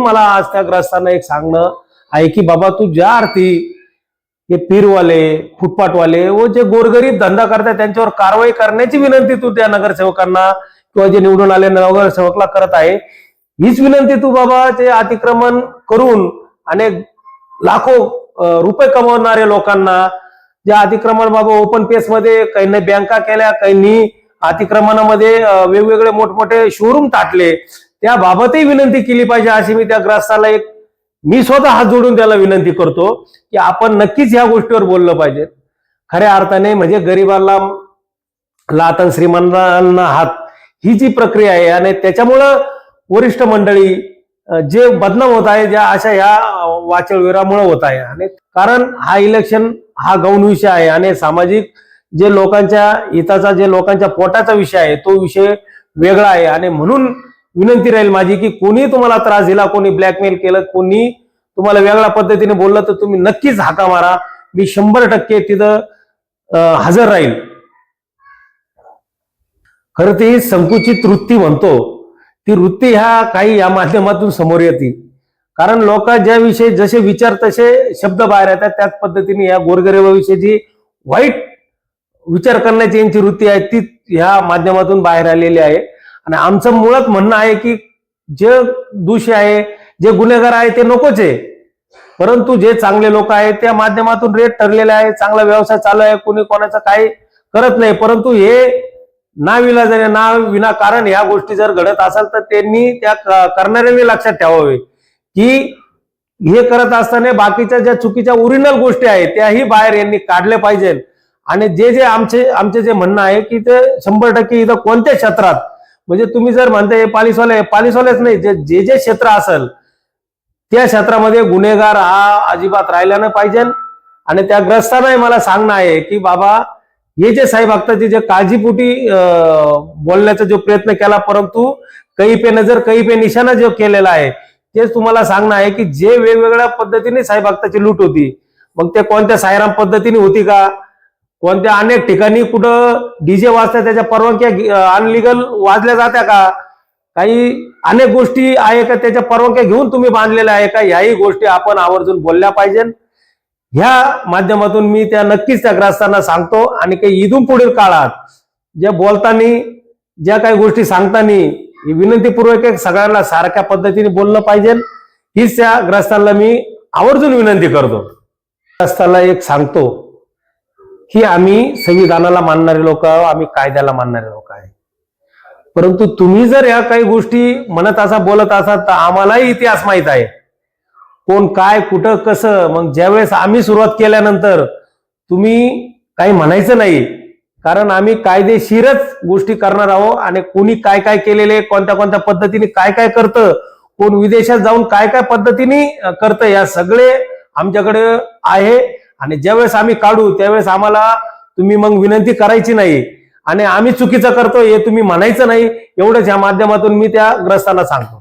म्हणून मला आज त्या ग्रस्तांना एक सांगणं आहे की बाबा तू ज्या अर्थी हे पीरवाले फुटपाटवाले व जे गोरगरीब धंदा करतात त्यांच्यावर कारवाई करण्याची विनंती तू त्या नगरसेवकांना किंवा जे निवडून आले नगरसेवकला करत आहे हीच विनंती तू बाबा ते अतिक्रमण करून अनेक लाखो रुपये कमवणारे लोकांना जे अतिक्रमण बाबा ओपन पेस मध्ये काहींनी बँका केल्या काहींनी अतिक्रमणामध्ये वेगवेगळे मोठमोठे शोरूम ताटले त्याबाबतही विनंती केली पाहिजे अशी मी त्या ग्रस्ताला एक मी स्वतः हात जोडून त्याला विनंती करतो की आपण नक्कीच ह्या गोष्टीवर बोललं पाहिजे. खऱ्या अर्थाने म्हणजे गरिबाला लात आणि श्रीमंतांना हात ही जी प्रक्रिया आहे आणि त्याच्यामुळं वरिष्ठ मंडळी जे बदनाम होत आहे ज्या अशा ह्या अं, वाचळविरामुळे होत आहे. आणि कारण हा इलेक्शन हा गौण विषय आहे आणि सामाजिक जे लोकांच्या हिताचा जे लोकांच्या पोटाचा विषय आहे तो विषय वेगळा आहे. आणि म्हणून विनंती राहील माझी की कोणी तुम्हाला त्रास दिला कोणी ब्लॅकमेल केलं कोणी तुम्हाला वेगळ्या पद्धतीने बोललं तर तुम्ही नक्कीच हाका मारा. मी शंभर टक्के तिथं हजर राहील. खरं ती संकुचित वृत्ती म्हणतो. ती वृत्ती ह्या काही या माध्यमातून समोर येते. कारण लोक ज्याविषयी जसे विचार तसे शब्द बाहेर येतात. त्याच पद्धतीने या गोरगरिबाविषयी वाईट विचार करण्याची यांची वृत्ती आहे ती ह्या माध्यमातून बाहेर आलेली आहे. आणि आमचं मुळात म्हणणं आहे की जे दोषी आहे जे गुन्हेगार आहे ते नकोच आहे. परंतु जे चांगले लोक आहेत त्या माध्यमातून रेट ठरलेले आहे चांगला व्यवसाय चालू आहे कोणी कोणाचं काही करत नाही. परंतु हे ना विलाजाने ना विनाकारण या गोष्टी जर घडत असेल तर त्यांनी त्या करणाऱ्यांनी लक्षात ठेवावे की हे करत असताना बाकीच्या ज्या चुकीच्या ओरिजिनल गोष्टी आहेत त्याही बाहेर यांनी काढल्या पाहिजे आणि जे जे आमचे आमचे जे म्हणणं आहे की ते शंभर टक्के इथं कोणत्या क्षेत्रात म्हणजे तुम्ही जर म्हणताय हे पालिसवाले पालिसवालेच नाही जे जे जे क्षेत्र असेल त्या क्षेत्रामध्ये गुन्हेगार हा अजिबात राहिला नाही पाहिजे. आणि त्या ग्रस्तांनाही मला सांगणं आहे की बाबा हे जे साहेब भक्ताची जे काळजीपुटी अं, बोलण्याचा जो प्रयत्न केला परंतु काही पे नजर काही पे निशाणा जो केलेला आहे तेच तुम्हाला सांगणं आहे की जे वेगवेगळ्या पद्धतीने साहेब भक्ताची लूट होती मग ते कोणत्या सायराम पद्धतीने होती का? कोणत्या अनेक ठिकाणी कुठं डीजे वाजता त्याच्या परवानग्या अनलिगल वाजल्या जात्या का? काही अनेक गोष्टी आहे का त्याच्या परवानग्या घेऊन तुम्ही बांधलेल्या आहे का? ह्याही गोष्टी आपण आवर्जून बोलल्या पाहिजे ह्या माध्यमातून मी त्या नक्कीच त्या ग्रास्तांना सांगतो आणि काही इथून पुढील काळात ज्या बोलताना ज्या काही गोष्टी सांगताना ही विनंतीपूर्वक एक सगळ्यांना सारख्या पद्धतीने बोललं पाहिजे हीच त्या ग्रस्तांना मी आवर्जून विनंती करतो. ग्रस्ताला एक सांगतो की आम्ही संविधानाला मानणारे लोक आहोत आम्ही कायद्याला मानणारे लोक आहे परंतु तुम्ही जर या काही गोष्टी म्हणत असा बोलत असाल तर आम्हालाही इतिहास माहीत आहे. कोण काय कुठं कसं मग ज्यावेळेस आम्ही सुरुवात केल्यानंतर तुम्ही काही म्हणायचं नाही. कारण आम्ही कायदेशीरच गोष्टी करणार आहोत आणि कोणी काय काय केलेले कोणत्या कोणत्या पद्धतीने काय काय करतं कोण विदेशात जाऊन काय काय पद्धतीने करतं या सगळे आमच्याकडे आहे. आणि ज्यावेळेस आम्ही काढू त्यावेळेस आम्हाला तुम्ही मग विनंती करायची नाही. आणि आम्ही चुकीचं करतो हे तुम्ही म्हणायचं नाही. एवढंच या माध्यमातून मी त्या ग्रस्तांना सांगतो.